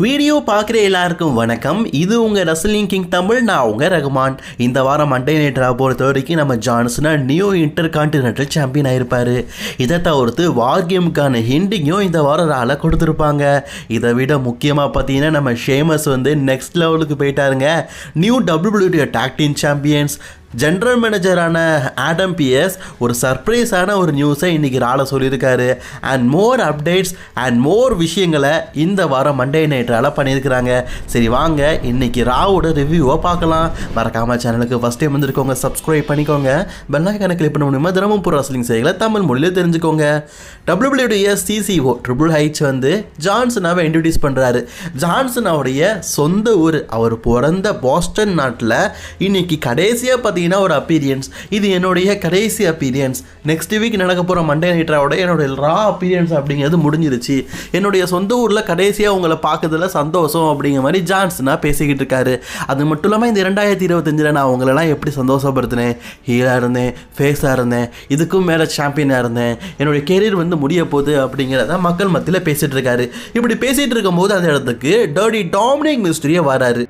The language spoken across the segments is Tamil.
வீடியோ பார்க்குற எல்லாருக்கும் வணக்கம். இது உங்கள் ரசலிங் கிங் தமிழ் நான் உங்கள் ரகுமான். இந்த வாரம் மண்டே நைட்ரா பொறுத்த வரைக்கும் நம்ம ஜான்சனா நியூ இன்டர் கான்டினென்டல் சாம்பியன் ஆயிருப்பார். இதை தவிர்த்து வார் கேமுக்கான ஹிண்டிங்கும் இந்த வாரம் ரால கொடுத்துருப்பாங்க. இதை விட முக்கியமாக பார்த்தீங்கன்னா நம்ம ஷேமஸ் வந்து நெக்ஸ்ட் லெவலுக்கு போயிட்டாருங்க. New WWE tag team champions general மேனேஜரான Adam PS ஒரு சர்ப்ரைஸான ஒரு நியூஸை இன்றைக்கி ரால சொல்லியிருக்காரு. And more updates and more விஷயங்களை இந்த வாரம் மண்டே நைட்ரால பண்ணியிருக்கிறாங்க. சரி வாங்க இன்னைக்கு ராவோட ரிவ்யூவை பார்க்கலாம். மறக்காம சேனலுக்கு ஃபஸ்ட் டைம் வந்திருக்கோங்க சப்ஸ்கிரைப் பண்ணிக்கோங்க. பெல்லாய்க்கான கிளிக் பண்ண முடியுமா தினமும் புற ரசலிங் செய்களை தமிழ் மொழியில் தெரிஞ்சுக்கோங்க. டபிள்யூபிள்யூடிஎஸ் சிசிஓ ட்ரிபிள் ஹைச் வந்து ஜான்சனாவை இன்ட்ரடியூஸ் பண்ணுறாரு ஜான்சனாவுடைய சொந்த ஊர் அவர் பிறந்த பாஸ்டன் நாட்டில் இன்னைக்கு கடைசியாக பார்த்தீங்கன்னா ஒரு அப்பீரியன்ஸ் இது என்னுடைய கடைசி அப்பீரியன்ஸ் நெக்ஸ்ட் வீக் நடக்க போகிற மண்டே நைட்ராவோட என்னுடைய ரா அப்பீரியன்ஸ் அப்படிங்கிறது முடிஞ்சிருச்சு. என்னுடைய சொந்த ஊரில் கடைசியாக உங்களை பார்க்கறதுல சந்தோஷம் அப்படிங்கிற மாதிரி ஜான்ஸ்னா பேசிக்கிட்டு இருக்காரு. அது மட்டும் இல்லாமல் இந்த ரெண்டாயிரத்தி இருபத்தஞ்சில் நான் உங்களெல்லாம் எப்படி சந்தோஷப்படுத்தினேன்? ஹீலாக இருந்தேன் ஃபேஸாக இருந்தேன் இதுக்கும் மேலே சாம்பியனாக இருந்தேன். என்னுடைய கெரியர் வந்து முடிய போகுது அப்படிங்கிறத மக்கள் மத்தியில் பேசிகிட்டு இருக்காரு. இப்படி பேசிகிட்டு இருக்கும்போது அந்த இடத்துக்கு டர்டி டாமினிக் மிஸ்ட்ரியே வராரு.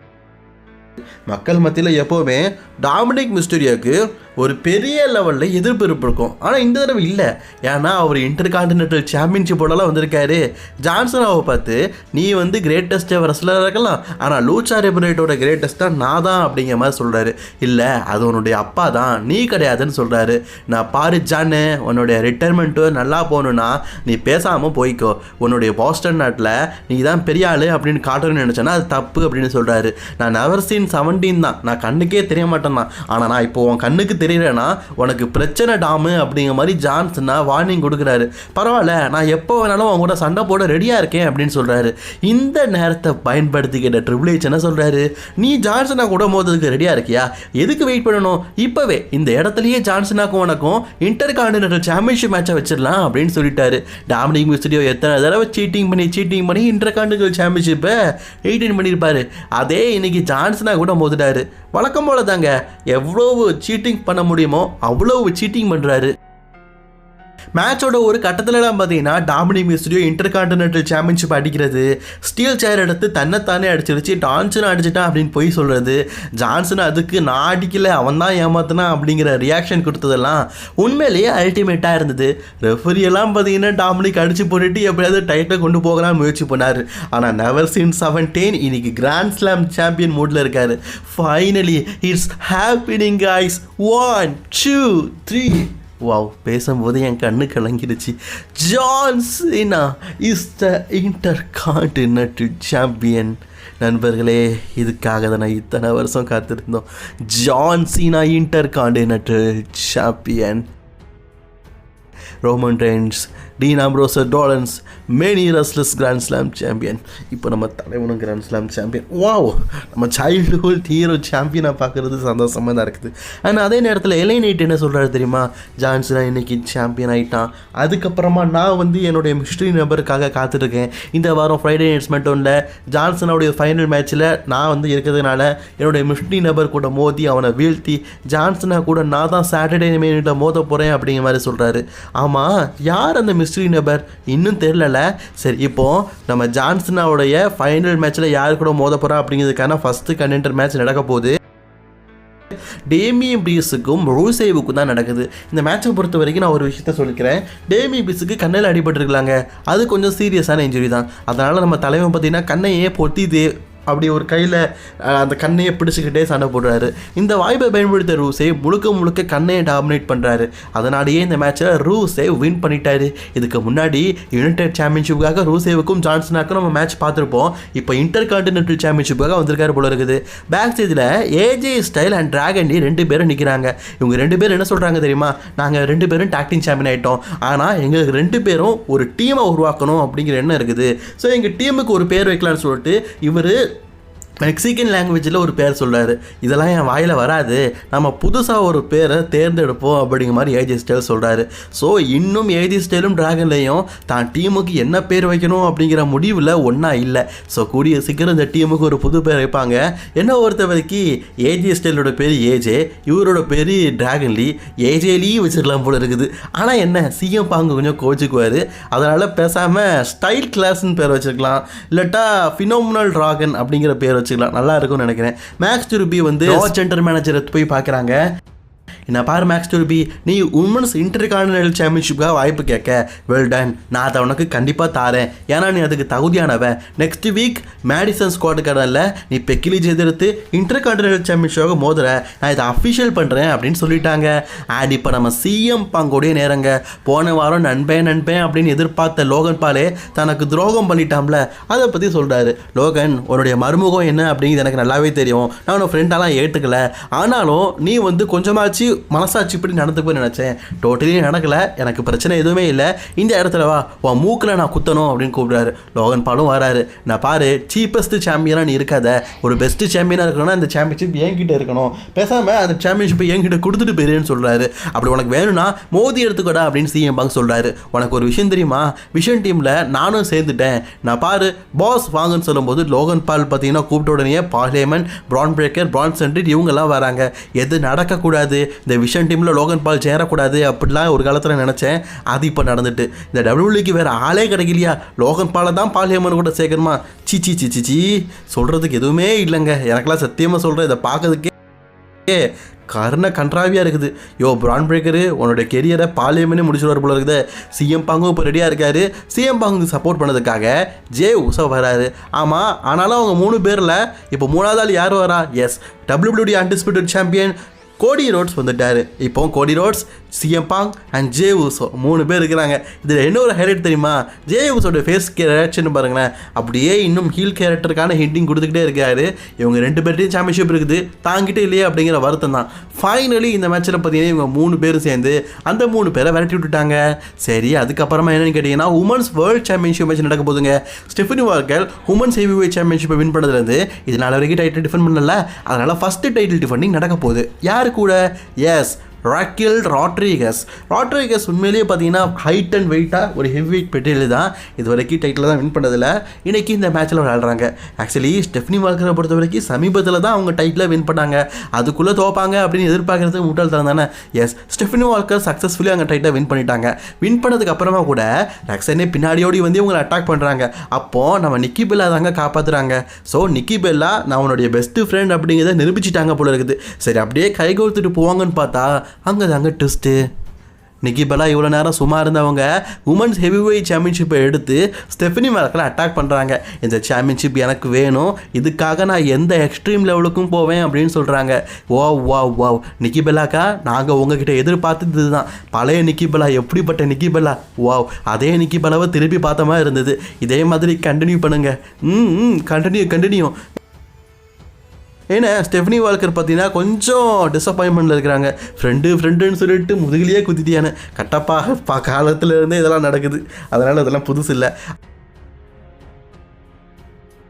மக்கள் மத்தியில் எப்போவுமே டாமினிக் மிஸ்டீரியோக்கு ஒரு பெரிய லெவலில் எதிர்ப்பு இருக்கும். ஆனால் இந்த தடவை இல்லை. ஏன்னா அவர் இன்டர் கான்டினென்டல் சாம்பியன்ஷிப்போடலாம் வந்திருக்காரு. ஜான்சனாவை பார்த்து நீ வந்து கிரேட்டஸ்ட் ரெஸ்லராக இருக்கலாம். ஆனால் லூச்சா ரெபரேட்டோட கிரேட்டஸ்ட்டாக நான் தான் அப்படிங்கிற மாதிரி சொல்கிறாரு இல்லை அது உன்னுடைய அப்பா தான். நீ கிடையாதுன்னு சொல்கிறாரு நான் பாரு ஜானு உன்னுடைய ரிட்டைர்மெண்ட்டு நல்லா போகணுன்னா நீ பேசாமல் போய்க்கோ. உன்னுடைய பாஸ்டன் நாட்டில் நீ தான் பெரிய ஆள் அப்படின்னு காட்டணும்னு நினச்சேன்னா அது தப்பு அப்படின்னு சொல்கிறாரு நான் நெவர் சீன் செவன்டீன் தான். நான் கண்ணுக்கே தெரிய மாட்டேன் தான். ஆனால் நான் இப்போ உன் கண்ணுக்கு தெரியலனா உனக்கு பிரச்சனை டாமு அப்படிங்கிற மாதிரி ஜான்சனா வார்னிங் கொடுக்குறாரு. பரவாயில்ல நான் எப்போ வேணாலும் அவங்க கூட சண்டை போட ரெடியாக இருக்கேன் அப்படின்னு சொல்கிறாரு இந்த நேரத்தை பயன்படுத்திக்கிட்ட ட்ரிபிள்ஹெச் என்ன சொல்கிறாரு நீ ஜான்சனா கூட மோதுறதுக்கு ரெடியாக இருக்கியா? எதுக்கு வெயிட் பண்ணணும்? இப்போவே இந்த இடத்துலையே ஜான்சனாக்கும் உனக்கும் இன்டர் கான்டினென்டல் சாம்பியன்ஷிப் மேட்சை வச்சிடலாம் அப்படின்னு சொல்லிட்டாரு. டாமினிக் மிஸ்டியோ எத்தனை தடவை சீட்டிங் பண்ணி சீட்டிங் பண்ணி இன்டர் கான்டினென்டல் சாம்பியன்ஷிப்பை எயிட்டின் பண்ணியிருப்பாரு. அதே இன்னைக்கு ஜான்சனா கூட மோதுட்டாரு வழக்கம் போல தாங்க எவ்வளவு சீட்டிங் பண்ண பண்ண முடியுமோ அவ்வளவு சீட்டிங் பண்ணுறாரு மேட்சோட ஒரு கட்டத்துலலாம் பார்த்தீங்கன்னா Dominik Mysterio intercontinental championship அடிக்கிறது. ஸ்டீல் சேர் எடுத்து தன்னைத்தானே அடிச்சிருச்சு. டான்சன் அடிச்சிட்டான் அப்படின்னு போய் சொல்கிறது ஜான்சன் அதுக்கு நான் அடிக்கல அவன் தான் ஏமாத்தினா அப்படிங்கிற ரியாக்ஷன் கொடுத்ததெல்லாம் உண்மையிலேயே அல்டிமேட்டாக இருந்தது. ரெஃபரி எல்லாம் பார்த்தீங்கன்னா டாமினிக் அடிச்சு போட்டுட்டு எப்படியாவது டைட்டை கொண்டு போகலாம்னு முயற்சி பண்ணார். ஆனால் நெவர் சீன் செவன்டீன் இன்னைக்கு கிராண்ட் ஸ்லாம் சாம்பியன் மூடில் இருக்கார். Finally it's happening ice one two three wow பேசும்போது என் கண்ணு கலங்கிடுச்சு. John Cena is the intercontinental champion நண்பர்களே இதுக்காக தான் நான் இத்தனை வருஷம் காத்திருந்தோம். John Cena intercontinental champion Roman Reigns Dean Ambrose டோலன்ஸ் many wrestlers grand slam champion இப்போ நம்ம தலைவனும் கிராண்ட் ஸ்லாம் சாம்பியன் வாவ் நம்ம சைல்டுஹுட் ஹீரோ சாம்பியனாக பார்க்குறது சந்தோஷமாக தான் இருக்குது. ஆனால் அதே நேரத்தில் எலைனைட் என்ன சொல்கிறாரு தெரியுமா? ஜான்சனா இன்னைக்கு சாம்பியன் ஆகிட்டான் அதுக்கப்புறமா நான் வந்து என்னுடைய மிஸ்ட்ரி நபருக்காக காத்திருக்கேன். இந்த வாரம் ஃப்ரைடே நைட்ஸ் மட்டும்ல ஜான்சனோடைய ஃபைனல் மேட்ச்சில் நான் வந்து இருக்கிறதுனால என்னுடைய மிஸ்ட்ரி நபர் கூட மோதி அவனை வீழ்த்தி ஜான்சனை கூட நான் தான் சாட்டர்டே மேனிட்ட மோத போகிறேன் அப்படிங்கிற மாதிரி சொல்கிறாரு ஆமாம் யார் அந்த மிஸ்ட்ரி நபர் இன்னும் தெரிலல சரி இப்போ நம்ம ஜான்சனாவுடைய ஃபைனல் மேட்ச்சில் யார் கூட மோத போகிறா அப்படிங்கிறதுக்கான ஃபஸ்ட்டு கண்டென்டர் மேட்ச் நடக்க போகுது. டேமியம் பீஸுக்கும் ரூசேவுக்கும் தான் நடக்குது. இந்த மேட்சை பொறுத்த வரைக்கும் நான் ஒரு விஷயத்த சொல்லிக்கிறேன். டேமி பீஸுக்கு கண்ணில் அடிபட்டுருக்கலாங்க. அது கொஞ்சம் சீரியஸான இன்ஜுரி தான். அதனால் நம்ம தலைவன் பார்த்தீங்கன்னா கண்ணையே பொத்திது அப்படி ஒரு கையில் அந்த கண்ணையை பிடிச்சிக்கிட்டே சண்டை போடுறாரு. இந்த வாய்ப்பை பயன்படுத்த ரூஸே முழுக்க முழுக்க கண்ணையை டாமினேட் பண்ணுறாரு அதனாலேயே இந்த மேட்ச்சில் ரூஸே வின் பண்ணிட்டாரு. இதுக்கு முன்னாடி யுனைடெட் சாம்பியன்ஷிப்புக்காக ரூசேவுக்கும் ஜான்சனாக்கும் நம்ம மேட்ச் பார்த்துருப்போம். இப்போ இன்டர் கான்டினென்டல் சாம்பியன்ஷிப்புக்காக வந்திருக்காரு போல இருக்குது. பேக் ஸ்டேஜில் ஏஜே ஸ்டைல் அண்ட் டிராகன் ரெண்டு பேரும் நிற்கிறாங்க இவங்க ரெண்டு பேரும் என்ன சொல்கிறாங்க தெரியுமா? நாங்கள் ரெண்டு பேரும் டாக்டிங் சாம்பியன் ஆகிட்டோம் ஆனால் எங்களுக்கு ரெண்டு பேரும் ஒரு டீமை உருவாக்கணும் அப்படிங்கிற எண்ணம் இருக்குது. ஸோ எங்கள் டீமுக்கு ஒரு பேர் வைக்கலாம்னு சொல்லிட்டு இவர் மெக்சிகன் லாங்குவேஜில் ஒரு பேர் சொல்கிறார் இதெல்லாம் என் வாயில் வராது. நம்ம புதுசாக ஒரு பேரை தேர்ந்தெடுப்போம் அப்படிங்கிற மாதிரி ஏஜி ஸ்டைல் சொல்கிறாரு ஸோ இன்னும் ஏஜி ஸ்டைலும் டிராகன்லையும் தான் டீமுக்கு என்ன பேர் வைக்கணும் அப்படிங்கிற முடிவில் ஒன்றா இல்லை. ஸோ கூடிய சீக்கிரம் இந்த டீமுக்கு ஒரு புது பேர் வைப்பாங்க. என்ன பொறுத்த வரைக்கும் ஏஜி ஸ்டைலோட பேர் ஏஜே இவரோட பேர் டிராகன்லி ஏஜேலியும் வச்சிடலாம் போல இருக்குது. ஆனால் என்ன சிஎம் பாங்க கொஞ்சம் கோச்சுக்குவார். அதனால் பேசாமல் ஸ்டைல் கிளாஸ்ன்னு பேர் வச்சுருக்கலாம். இல்லாட்டா ஃபினோமினல் டிராகன் அப்படிங்கிற பேர் வச்சுக்கலாம். நல்லா இருக்கும்னு நினைக்கிறேன். மேக்ஸ் துருபி வந்து சென்டர் மேனேஜரை போய் பார்க்குறாங்க என்ன பாரு மேக்ஸ் டூர்பி நீ உமன்ஸ் இன்டர் கான்டினல் சாம்பியன்ஷிப்காக வாய்ப்பு கேட்க. வெல் டன் நான் அதை உனக்கு கண்டிப்பாக தாரேன். ஏன்னா நீ அதுக்கு தகுதியானவன் நெக்ஸ்ட் வீக் மேடிசன் ஸ்குவாடு கடனில் நீ பெக்கிலிஜ் எதிர்த்து இன்டர் கான்டினல் சாம்பியன்ஷிப்பாக மோதுற. நான் இதை அஃபிஷியல் பண்ணுறேன் அப்படின்னு சொல்லிட்டாங்க. அண்ட் இப்போ நம்ம சிஎம் பாங்கோடைய நேரங்க. போன வாரம் நண்பேன் நண்பேன் அப்படின்னு எதிர்பார்த்த லோகன் பாலே தனக்கு துரோகம் பண்ணிட்டாம்ல அதை பற்றி சொல்கிறாரு லோகன் உன்னுடைய மருமுகம் என்ன அப்படிங்கிறது எனக்கு நல்லாவே தெரியும். நான் உன் ஃப்ரெண்டாலாம் ஏற்றுக்கல ஆனாலும் நீ வந்து கொஞ்சமாச்சு மனசாட்சி இப்படி நடந்துக்குன்னு நினச்சேன். டோட்டலி நடக்கல. எனக்கு பிரச்சனை எதுவுமே இல்லை. இந்த இடத்துல வா. உன் மூக்கில் நான் குத்தணும் அப்படின்னு கூப்பிடுறாரு. லோகன் பாலும் வராரு. நான் பாரு சீப்பஸ்ட் சாம்பியனாக நீ இருக்காத. ஒரு பெஸ்ட் சாம்பியனாக இருக்கணும்னா அந்த சாம்பியன்ஷிப் என்கிட்ட இருக்கணும். பேசாமல் அந்த சாம்பியன்ஷிப்பை என்கிட்ட கொடுத்துட்டு போயிருன்னு சொல்கிறாரு அப்படி உனக்கு வேணும்னா மோதி எடுத்துக்கடா அப்படின்னு சிஎம் பாங்க சொல்கிறாரு உனக்கு ஒரு விஷயம் தெரியுமா? விஷன் டீமில் நானும் சேர்ந்துட்டேன். நான் பாரு பாஸ் வாங்கன்னு சொல்லும்போது லோகன் பால் பார்த்தீங்கன்னா கூப்பிட்ட உடனே பாலேமன் பிரான் பிரேக்கர் பிரான் சென்ட்ரிட் இவங்கெல்லாம் வராங்க. எது நடக்கக்கூடாது? இந்த விஷன் டீமில் லோகன் பால் சேரக்கூடாது அப்படிலாம் ஒரு காலத்தில் நினச்சேன். அது இப்போ நடந்துட்டு. இந்த டபிள்யூலிக்கு வேறு ஆளே கிடைக்கலையா? லோகன் பாலை தான் பாலியம்மன் கூட சேர்க்கணுமா? சி சி சி சி சி. சொல்கிறதுக்கு எதுவுமே இல்லைங்க. எனக்கெல்லாம் சத்தியமாக சொல்கிறேன் இதை பார்க்கறதுக்கே ஏ கர்ண கன்றாவியாக இருக்குது. யோ பிரான் பிரேக்கரு உன்னோட கெரியரை பாலியமனே முடிச்சுடுவார் போல இருக்குது. சிஎம் பாங்கும் இப்போ ரெடியாக இருக்காரு. சிஎம் பாங்குக்கு சப்போர்ட் பண்ணதுக்காக ஜே உஷா வராரு. ஆமாம் ஆனாலும் அவங்க மூணு பேரில் இப்போ மூணாவது ஆள் யார் வரா? Yes WWE undisputed champion Cody Rhodes வந்துட்டாரு. இப்போ Cody Rhodes CM Punk and Jey Uso மூணு பேர் இருக்கிறாங்க. இதில் என்ன ஒரு ஹைலைட் தெரியுமா? ஜே ஊசோட ஃபேஸ் ரியாக்ஷன் பாருங்களேன். அப்படியே இன்னும் ஹீல் கேரக்டருக்கான ஹிண்டிங் கொடுத்துக்கிட்டே இருக்காரு. இவங்க ரெண்டு பேர்ட்டையும் சாம்பியன்ஷிப் இருக்குது. தாங்கிட்டே இல்லையே அப்படிங்கிற வருத்தம் தான். ஃபைனலி இந்த மேட்ச்சில் பார்த்தீங்கன்னா இவங்க மூணு பேரும் சேர்ந்து அந்த மூணு பேரை விரட்டி விட்டுட்டாங்க. சரி அதுக்கப்புறமா என்னென்னு கேட்டிங்கன்னா உமன்ஸ் வேர்ல்ட் சாம்பியன்ஷிப் மேட்ச் நடக்க போதுங்க Stephanie Vaquer women's heavyweight சாம்பியன்ஷிப்பை வின் பண்ணதுலேருந்து இது வரைக்கும் டைட்டில் டிஃபெண்ட் பண்ணல. அதனால் ஃபஸ்ட்டு டைட்டில் டிஃபெண்டிங் நடக்க போகுது. யார் கூட? எஸ் ராக்கில் ராட்ரிகஸ் ராட்ரிகஸ் உண்மையிலேயே பார்த்தீங்கன்னா ஹைட் அண்ட் வெயிட்டாக ஒரு ஹெவி வெயிட் பெட்டியில் தான் இது வரைக்கும் டைட்டில் தான் வின் பண்ணதில்ல. இன்னைக்கு இந்த மேட்ச்சில் விளையாடுறாங்க ஆக்சுவலி ஸ்டெஃப்னி வால்கரை பொறுத்த வரைக்கும் சமீபத்தில் தான் அவங்க டைட்டில் வின் பண்ணாங்க. அதுக்குள்ளே தோப்பாங்க அப்படின்னு எதிர்பார்க்கறது முட்டாள்தனம் தானே. எஸ் ஸ்டெஃப்னி வால்கர் சக்ஸஸ்ஃபுல்லி அவங்க டைட்டாக வின் பண்ணிட்டாங்க. வின் பண்ணதுக்கு அப்புறமா கூட ரக்ஸனே பின்னாடியோடி வந்து இவங்களை அட்டாக் பண்ணுறாங்க அப்போது நம்ம நிக்கி பெல்லா தாங்க காப்பாற்றுறாங்க ஸோ நிக்கி பெல்லா நான் உன்னுடைய பெஸ்ட்டு ஃப்ரெண்ட் அப்படிங்கிறத நிரூபிச்சிட்டாங்க போல இருக்குது. சரி அப்படியே கை கோர்த்துட்டு போவாங்கன்னு பார்த்தா அங்கே தாங்க ட்விஸ்ட்டு நிக்கி பெல்லா இவ்வளோ நேரம் சும்மா இருந்தவங்க உமன்ஸ் ஹெவி வெயிட் சாம்பியன்ஷிப்பை எடுத்து ஸ்டெஃபனி மேலக்கெல்லாம் அட்டாக் பண்ணுறாங்க இந்த சாம்பியன்ஷிப் எனக்கு வேணும். இதுக்காக நான் எந்த எக்ஸ்ட்ரீம் லெவலுக்கும் போவேன் அப்படின்னு சொல்கிறாங்க ஓ வா வா நிக்கி பெல்லாக்கா நாங்கள் உங்ககிட்ட எதிர்பார்த்தது இதுதான். பழைய நிக்கி பெல்லா எப்படிப்பட்ட நிக்கி பெல்லா? வாவ் அதே நிக்கி பெல்லாவை திருப்பி பார்த்த மாதிரி இருந்தது. இதே மாதிரி கண்டினியூ பண்ணுங்க. ம் ம். கண்டினியூ கண்டினியூ ஏன்னா ஸ்டெஃப்னி வால்கர் பார்த்தீங்கன்னா கொஞ்சம் டிசப்பாயின்மெண்ட்டில் இருக்கிறாங்க. ஃப்ரெண்டு ஃப்ரெண்டுன்னு சொல்லிட்டு முதுகிலேயே குத்திட்டியானு கட்டப்பாக பா காலத்தில் இருந்தே இதெல்லாம் நடக்குது. அதனால் இதெல்லாம் புதுசு இல்லை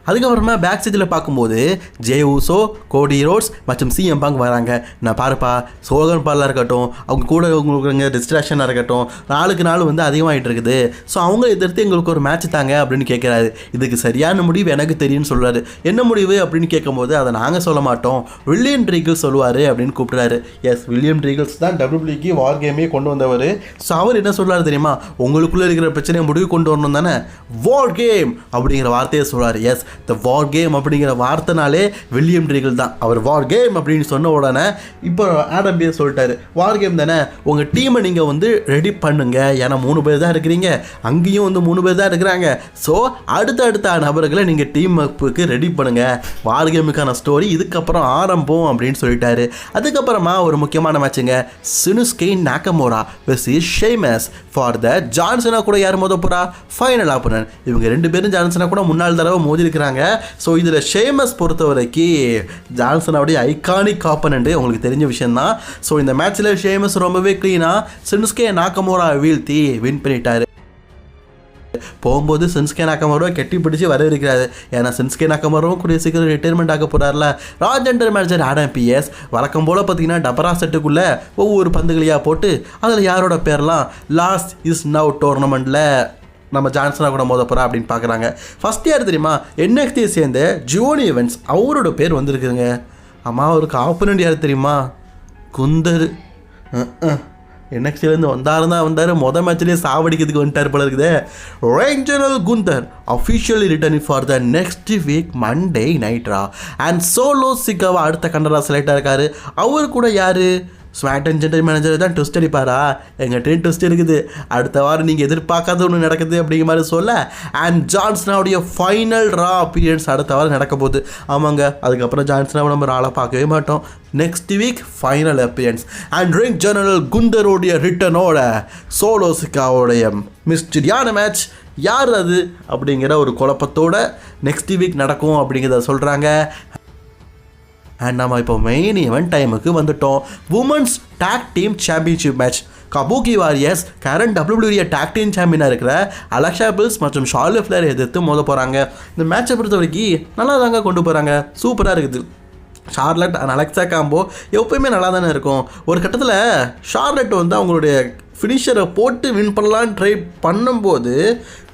அதுக்கப்புறமா பேக் ஸ்டேஜில் பார்க்கும்போது ஜே ஊசோ கோடி ரோட்ஸ் மற்றும் சிஎம் பாங் வராங்க. நான் பாருப்பா சோகன் பாலாக இருக்கட்டும் அவங்க கூட உங்களுக்கு டிஸ்ட்ராக்ஷனாக இருக்கட்டும் நாளுக்கு நாள் வந்து அதிகமாகிட்டு இருக்குது. ஸோ அவங்க எதிர்த்து எங்களுக்கு ஒரு மேட்ச் தாங்க அப்படின்னு கேட்குறாரு இதுக்கு சரியான முடிவு எனக்கு தெரியும்னு சொல்கிறாரு என்ன முடிவு அப்படின்னு கேட்கும்போது அதை நாங்கள் சொல்ல மாட்டோம். வில்லியம் ட்ரீகிள்ஸ் சொல்லுவார் அப்படின்னு கூப்பிட்றாரு. எஸ் வில்லியம் ட்ரீகிள்ஸ் தான் டபிள்யூபிள்யூக்கு வார் கேமே கொண்டு வந்தவர். ஸோ அவர் என்ன சொல்கிறார் தெரியுமா? உங்களுக்குள்ளே இருக்கிற பிரச்சனையை முடிவு கொண்டு வரணும் தானே? வார் கேம் அப்படிங்கிற வார்த்தையை சொல்கிறார் எஸ் த வார் கேம் அப்படிங்கிற வார்த்தைனாலே வில்லியம் ட்ரீகிள் தான். அவர் வார் கேம் அப்படின்னு சொன்ன உடனே இப்போ ஆடம் சொல்லிட்டாரு வார் கேம் தானே? உங்கள் டீமை நீங்கள் வந்து ரெடி பண்ணுங்க. ஏன்னா மூணு பேர் தான் இருக்கிறீங்க. அங்கேயும் வந்து மூணு பேர் தான் இருக்கிறாங்க. ஸோ அடுத்த அடுத்த நபர்களை நீங்கள் டீம் அப்புக்கு ரெடி பண்ணுங்க. வார் கேமுக்கான ஸ்டோரி இதுக்கப்புறம் ஆரம்பம் அப்படின்னு சொல்லிட்டாரு. அதுக்கப்புறமா ஒரு முக்கியமான மேட்சுங்க Shinsuke Nakamura versus Sheamus for the ஜான்சனா கூட யார் மோத போகிறா ஃபைனல் ஆப்பனன் இவங்க ரெண்டு பேரும் ஜான்சனா கூட முன்னாள் தடவை மோதி இருக்கிறாங்க ஸோ இதில் ஷேமஸ் பொறுத்த வரைக்கும் ஜான்சனோடைய ஐகானிக் ஆப்பனண்ட்டு உங்களுக்கு தெரிஞ்ச விஷயந்தான் ஸோ இந்த மேட்ச்சில் ஷேமஸ் ரொம்பவே க்ளீனாக சின்ஸ்கே நாக்கமோரா வீழ்த்தி வின் பண்ணிட்டாரு. போகும்போது சென்ஸ்கே நாக்கமரோவை கெட்டி பிடிச்சி வரவேற்கிறாரு ஏன்னா சென்ஸ்கே நாக்கமரோவும் கூடிய சீக்கிரம் ரிட்டையர்மெண்ட் ஆக போகிறார்ல ராஜெண்டர் மேனேஜர் ஆடம் பிஎஸ் வழக்கம் போல் பார்த்தீங்கன்னா டபரா செட்டுக்குள்ளே ஒவ்வொரு பந்துகளையாக போட்டு அதில் யாரோட பேர்லாம்? லாஸ்ட் இஸ் நவ் டோர்னமெண்ட்டில் நம்ம ஜான்சனா கூட மோத போகிறா அப்படின்னு பார்க்குறாங்க ஃபஸ்ட் யார் தெரியுமா? என்எக்ஸ்டியை சேர்ந்த ஜோனி இவன்ஸ் அவரோட பேர் வந்திருக்குங்க அம்மா அவருக்கு ஆப்பனண்ட் யார் தெரியுமா? குந்தர். என்எக்ஸ்டிலேருந்து வந்தாருன்னா வந்தார். மொதல் மேட்ச்லேயே சாவடிக்கிறதுக்கு வந்துட்டார் போல இருக்குதே. ரேஞ்சரல் Gunther officially return for the next week Monday night Raw and Solo Sikoa அடுத்த கண்டரா செலக்டாக இருக்கார். அவர் கூட யார்? ஸ்வாட் ஜென்டல் மேனேஜர் தான் ட்விஸ்ட் அடிப்பாரா? எங்கிட்ட ட்விஸ்ட் இருக்குது. அடுத்த வாரம் நீங்கள் எதிர்பார்க்காத ஒன்று நடக்குது அப்படிங்கிற மாதிரி சொல்ல அண்ட் ஜான்சனாவுடைய ஃபைனல் ரா அப்பியன்ஸ் அடுத்த வாரம் நடக்க போகுது. ஆமாங்க அதுக்கப்புறம் ஜான்சனாவை நம்ம ஆளை பார்க்கவே மாட்டோம். Next week final appearance and ring general குந்தரோடைய ரிட்டனோட சோலோசிக்காவோடைய மிஸ்டரியான மேட்ச் யார் அது அப்படிங்கிற ஒரு குழப்பத்தோட நெக்ஸ்ட் வீக் நடக்கும் அப்படிங்கிறத சொல்கிறாங்க அண்ட் நம்ம இப்போ மெயின் ஈவெண்ட் டைமுக்கு வந்துட்டோம். Women's tag team championship match Kabuki Warriors current WWE tag team சாம்பியனாக இருக்கிற அலக்ஷா பில்ஸ் மற்றும் ஷார்லி ஃபிளர் எதிர்த்து மோத போகிறாங்க இந்த மேட்சை பொறுத்த வரைக்கும் நல்லா தாங்க கொண்டு போகிறாங்க சூப்பராக இருக்குது. ஷார்லட் அண்ட் அலெக்சா காம்போ எப்பயுமே நல்லா தானே இருக்கும். ஒரு கட்டத்தில் ஷார்லட் வந்து அவங்களுடைய ஃபினிஷரை போட்டு வின் பண்ணலான்னு ட்ரை பண்ணும்போது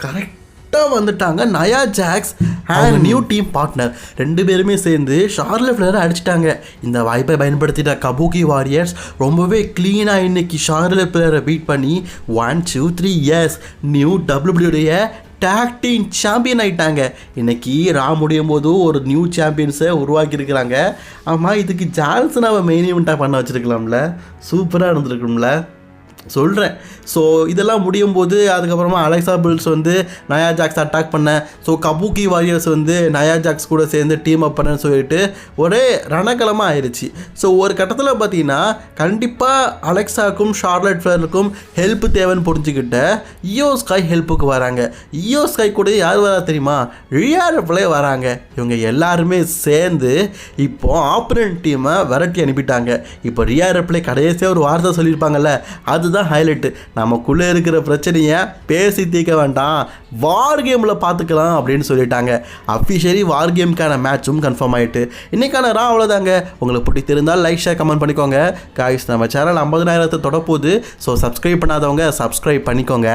கரெக்ட் கரெக்டாக வந்துட்டாங்க. Nia Jax and new team partner ரெண்டு பேருமே சேர்ந்து ஷார்ல ஃபிளரை அடிச்சிட்டாங்க. இந்த வாய்ப்பை பயன்படுத்திட்ட கபூக்கி வாரியர்ஸ் ரொம்பவே க்ளீனாக இன்னைக்கு ஷார்ல பிளேயரை பீட் பண்ணி one two three years new டபிள்யூபிள்யூடைய tag team champion ஆயிட்டாங்க. இன்னைக்கு ரா முடியும் போது ஒரு நியூ சாம்பியன்ஸை உருவாக்கியிருக்கிறாங்க. ஆமாம் இதுக்கு ஜான்சனாவை மெயின் ஈவெண்ட்டாக பண்ண வச்சிருக்கலாம்ல. சூப்பராக இருந்திருக்கும்ல. சொல்கிறேன் ஸோ இதெல்லாம் முடியும் போது அதுக்கப்புறமா அலெக்சா பில்ஸ் வந்து நயா ஜாக்ஸ் அட்டாக் பண்ண ஸோ கபூக்கி வாரியர்ஸ் வந்து நயா ஜாக்ஸ் கூட சேர்ந்து டீம் அப் பண்ணேன்னு சொல்லிட்டு ஒரே ரணக்கலமாக ஆயிடுச்சு ஸோ ஒரு கட்டத்தில் பார்த்தீங்கன்னா கண்டிப்பாக அலெக்சாக்கும் ஷார்லட் ஃபிளருக்கும் ஹெல்ப் தேவைன்னு புரிஞ்சுக்கிட்ட இயோ ஸ்கை ஹெல்ப்புக்கு வராங்க. இயோ ஸ்கை கூட யார் வரா தெரியுமா? ரியாரப்ளே வராங்க. இவங்க எல்லாருமே சேர்ந்து இப்போ ஆப்பரண்ட் டீமை விரட்டி அனுப்பிட்டாங்க. இப்போ ரியாரப்ளே கடைசியாக ஒரு வார்த்தை சொல்லியிருப்பாங்கல்ல அதுதான் அதுதான் ஹைலைட்டு நமக்குள்ளே இருக்கிற பிரச்சனையை பேசி தீர்க்க வேண்டாம். வார் கேமில் பார்த்துக்கலாம் அப்படின்னு சொல்லிட்டாங்க. அஃபிஷியலி வார் கேமுக்கான மேட்சும் கன்ஃபார்ம் ஆகிட்டு இன்றைக்கான ரா அவ்வளோதாங்க உங்களுக்கு பிடித்திருந்தால் லைக் ஷேர் கமெண்ட் பண்ணிக்கோங்க. காய்ஸ் நம்ம சேனல் ஐம்பதனாயிரத்தை தொடப்போகுது. ஸோ சப்ஸ்கிரைப் பண்ணாதவங்க சப்ஸ்கிரைப் பண்ணிக்கோங்க.